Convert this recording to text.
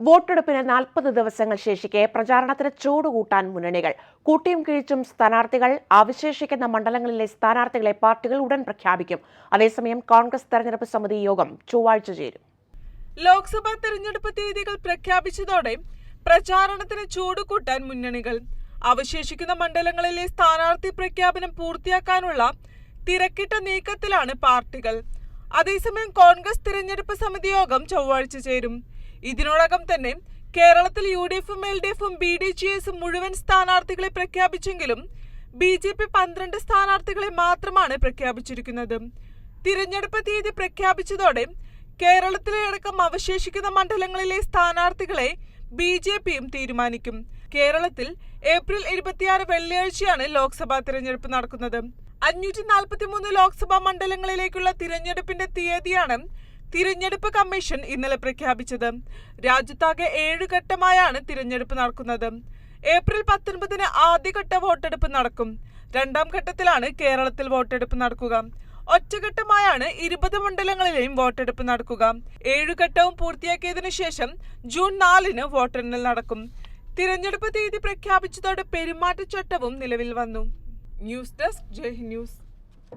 വോട്ടെടുപ്പിന് നാൽപ്പത് ദിവസങ്ങൾ ശേഷിക്കെ പ്രചാരണത്തിന് ചൂടുകൂട്ടാൻ മുന്നണികൾ. കൂട്ടിയും കിഴിച്ചും സ്ഥാനാർത്ഥികൾ അവശേഷിക്കുന്ന മണ്ഡലങ്ങളിലെ സ്ഥാനാർത്ഥികളെ പാർട്ടികൾ ഉടൻ പ്രഖ്യാപിക്കും. അതേസമയം കോൺഗ്രസ് തെരഞ്ഞെടുപ്പ് സമിതി യോഗം ചൊവ്വാഴ്ച ചേരും. ലോക്സഭാ തെരഞ്ഞെടുപ്പ് തീയതികൾ പ്രഖ്യാപിച്ചതോടെ പ്രചാരണത്തിന് ചൂടുകൂട്ടാൻ മുന്നണികൾ. അവശേഷിക്കുന്ന മണ്ഡലങ്ങളിലെ സ്ഥാനാർത്ഥി പ്രഖ്യാപനം പൂർത്തിയാക്കാനുള്ള തിരക്കിട്ട നീക്കത്തിലാണ് പാർട്ടികൾ. അതേസമയം കോൺഗ്രസ് തിരഞ്ഞെടുപ്പ് സമിതി യോഗം ചൊവ്വാഴ്ച ചേരും. ഇതിനോടകം തന്നെ കേരളത്തിൽ യു ഡി എഫും എൽ ഡി എഫും ബി ഡി ജി എസും മുഴുവൻ സ്ഥാനാർത്ഥികളെ പ്രഖ്യാപിച്ചെങ്കിലും ബി ജെ പി പന്ത്രണ്ട് സ്ഥാനാർത്ഥികളെ മാത്രമാണ് പ്രഖ്യാപിച്ചിരിക്കുന്നത്. തിരഞ്ഞെടുപ്പ് തീയതി പ്രഖ്യാപിച്ചതോടെ കേരളത്തിലെ അടക്കം അവശേഷിക്കുന്ന മണ്ഡലങ്ങളിലെ സ്ഥാനാർത്ഥികളെ ബി ജെ പിയും തീരുമാനിക്കും. കേരളത്തിൽ ഏപ്രിൽ ഇരുപത്തിയാറ് വെള്ളിയാഴ്ചയാണ് ലോക്സഭാ തിരഞ്ഞെടുപ്പ് നടക്കുന്നത്. അഞ്ഞൂറ്റി നാൽപ്പത്തിമൂന്ന് ലോക്സഭാ മണ്ഡലങ്ങളിലേക്കുള്ള തിരഞ്ഞെടുപ്പിന്റെ തീയതിയാണ് തിരഞ്ഞെടുപ്പ് കമ്മീഷൻ ഇന്നലെ പ്രഖ്യാപിച്ചത്. രാജ്യത്താകെ ഏഴ് ഘട്ടമായാണ് തിരഞ്ഞെടുപ്പ് നടക്കുന്നത്. ഏപ്രിൽ പത്തൊൻപതിന് ആദ്യഘട്ട വോട്ടെടുപ്പ് നടക്കും. രണ്ടാം ഘട്ടത്തിലാണ് കേരളത്തിൽ വോട്ടെടുപ്പ് നടക്കുക. ഒറ്റഘട്ടമായാണ് ഇരുപത് മണ്ഡലങ്ങളിലെയും വോട്ടെടുപ്പ് നടക്കുക. ഏഴുഘട്ടവും പൂർത്തിയാക്കിയതിനു ശേഷം ജൂൺ നാലിന് വോട്ടെണ്ണൽ നടക്കും. തിരഞ്ഞെടുപ്പ് തീയതി പ്രഖ്യാപിച്ചതോടെ പെരുമാറ്റച്ചട്ടവും നിലവിൽ വന്നു. News desk Jai news.